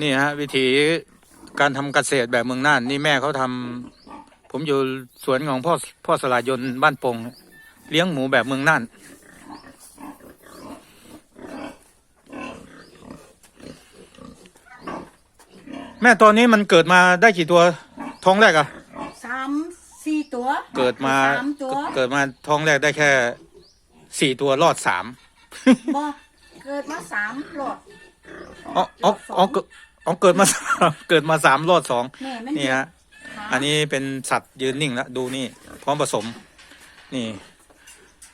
นี่ฮะ วิธีการทำเกษตรแบบเมืองน่าน นี่แม่เขาทำผมอยู่สวนของพ่อพ่อสลายนบ้านปงเลี้ยงหมูแบบเมืองน่านแม่ตอนนี้มันเกิดมาได้กี่ตัวท้องแรกอะสามสี่ตัว เกิดมาสามตัวเกิดมาท้องแรกได้แค่สี่ตัวรอดสามบ่เกิดมาสามหลอด อ๋ออ๋ออ๋อเกิดอ๋อเกิดมาสามเกิดมาสามรอดสองแม่มันนี่ฮะอันนี้เป็นสัตว์ยืนนิ่งแล้วดูนี่ พร้อมผสม นี่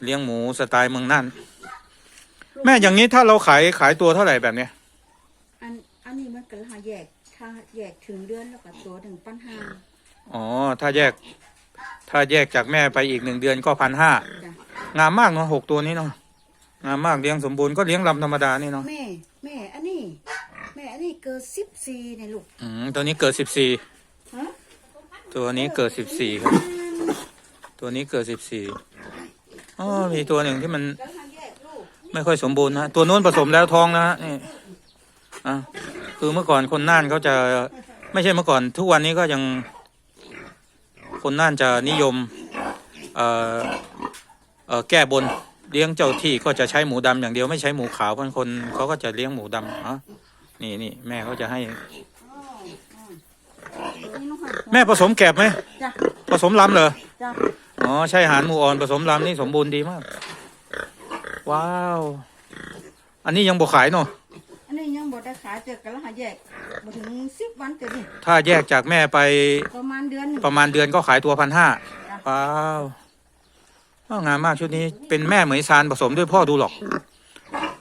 เลี้ยงหมูสไตล์เมืองน่านแม่อย่างนี้ถ้าเราขายขายตัวเท่าไหร่แบบเนี้ยอันอันนี้มันก็หาแยก ถ้าแยกถึงเดือนแล้วก็ตัวถึงปันห้าอ๋อถ้าแยก ถ้าแยกจากแม่ไปอีกหนึ่งเดือนก็พันห้าจ้ะงามมากเนาะหกตัวนี้เนาะงามมากเลี้ยงสมบูรณ์ก็เลี้ยงลำธรรมดานี่เนาะแม่ แม่ อันนี้ แม่ อันนี้เกิดสิบสี่เนี่ยลูกอืมตัวนี้เกิดสิบสี่ฮะตัวนี้เกิดสิบสี่ครับ ตัวนี้เกิดสิบสี่อ๋อมีตัวหนึ่งที่มันก็หาแยกลูกไม่ค่อยสมบูรณ์นะตัวนู้นผสมแล้วท้องนะฮะนี่อะคือเมื่อก่อนคนน่านเขาจะไม่ใช่เมื่อก่อน ทุกวันนี้ก็ยัง คนน่านจะนิยมเอ่อเอ่อแก้บนเลี้ยงเจ้าที่ก็จะใช้หมูดำอย่างเดียวไม่ใช้หมูขาวบางคนเขาก็จะเลี้ยงหมูดำอ๋อ นี่นี่แม่เขาจะให้อ๋ออ๋อตัวนี้น้องหันแม่ผสมแกบไหมจ้ะผสมลำเหรอจ้ะ อ๋อใช่อาหารหมูอ่อนผสมลำนี่สมบูรณ์ดีมาก ว้าว อันนี้ยังบกขายเนาะอันนี้ยังบ่ได้ขายแต่ก็หาแยกบ่ถึงสิบวันเต็มถ้าแยกจากแม่ไปประมาณเดือนหนึ่งประมาณเดือนก็ขายตัวพันห้าว้าวว้าวงามมากชุดนี้เป็นแม่เหมยซานผสมด้วยพ่อดูหลอก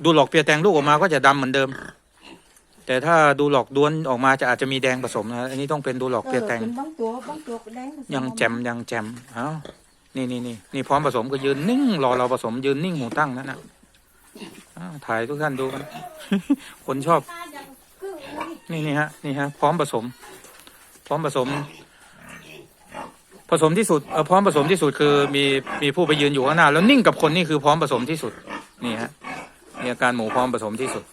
ดูหลอกเปียแตงลูกออกมาก็จะดำเหมือนเดิม แต่ถ้าดูหลอกด้วนออกมาจะอาจจะมีแดงผสมนะอันนี้ต้องเป็นดูหลอกเปียแตงออเป็นบางตัวบางตัวก็แดงผสยังแจมยังแจมเอ้านี่นี่นี่นี่พร้อมผสมก็ยืนนิ่งรอเราผสมยืนนิ่งหูตั้งนั่นนะอ้าวถ่ายทุกท่านดูกัน คนชอบ นี่นี่ฮะ นี่ฮะ พร้อมผสม พร้อมผสม ผสมที่สุดเออพร้อมผสมที่สุดคือมีมีผู้ไปยืนอยู่ข้างหน้า แล้วนิ่งกับคนนี่คือพร้อมผสมที่สุด นี่ฮะนี่อาการหมูพร้อมผสมที่สุด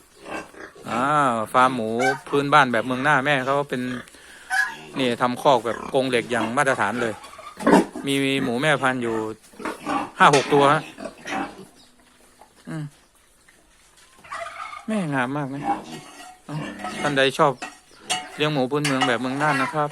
อ่าฟาร์มหมูพื้นบ้านแบบเมืองหน้าแม่เขาเป็นนี่ทำคอกแบบกรงเหล็กอย่างมาตรฐานเลย มีหมูแม่พันธุ์อยู่ห้าหกตัวฮะแม่งามมากไหมท่านใดชอบเลี้ยงหมูพื้นเมืองแบบเมืองน่านนะครับ